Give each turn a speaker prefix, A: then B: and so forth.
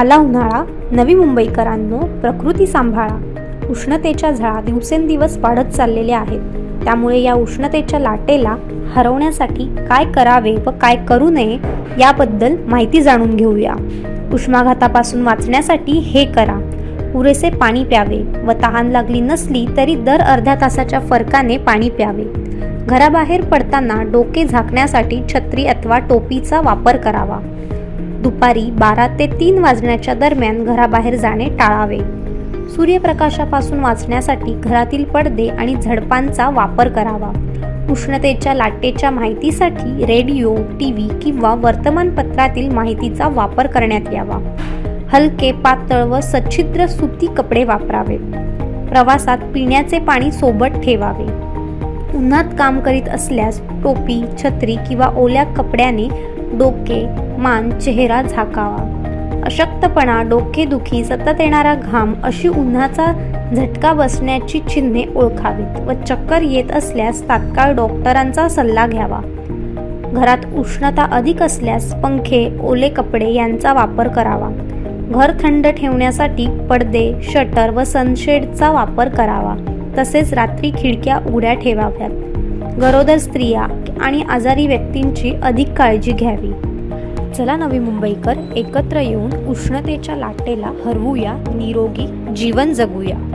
A: आला उन्हाळा नवी मुंबईकरांनो प्रकृती सांभाळा. उष्णतेच्या झळा दिवसेंदिवस वाढत चाललेल्या आहेत. त्यामुळे या उष्णतेच्या लाटेला हरवण्यासाठी काय करावे व काय करू नये याबद्दल माहिती जाणून घेऊया. उष्माघातापासून वाचण्यासाठी हे करा. पुरेसे पाणी प्यावे व तहान लागली नसली तरी दर अर्ध्या तासाच्या फरकाने पाणी प्यावे. घराबाहेर पडताना डोके झाकण्यासाठी छत्री अथवा टोपीचा वापर करावा. दुपारी बारा ते तीन वाजण्याच्या दरम्यान घराबाहेर जाणे टाळावे. सूर्यप्रकाशापासून वाचण्यासाठी घरातील पडदे आणि झडपांचा वापर करावा. उष्णतेच्या लाटेच्या माहितीसाठी रेडिओ टी व्ही किंवा वर्तमानपत्रातील माहितीचा वापर करण्यात यावा. हलके पातळ व सच्छिद्र सुती कपडे वापरावे. प्रवासात पिण्याचे पाणी सोबत ठेवावे. उन्हात काम करीत असल्यास टोपी छत्री किंवा ओल्या कपड्याने डोके मान चेहरा झाकावा. अशक्तपणा डोकेदुखी सतत येणारा घाम अशी उन्हाचा झटका बसण्याची चिन्हे ओळखावीत व चक्कर येत असल्यास तात्काळ डॉक्टरांचा सल्ला घ्यावा. घरात उष्णता अधिक असल्यास पंखे ओले कपडे यांचा वापर करावा. घर थंड ठेवण्यासाठी पडदे शटर व सनशेडचा वापर करावा. तसेच रात्री खिडक्या उघड्या ठेवाव्यात. गरोदर स्त्रिया आणि आजारी व्यक्तींची अधिक काळजी घ्यावी. चला नवी मुंबईकर एकत्र येऊन उष्णतेच्या लाटेला हरवूया निरोगी जीवन जगूया.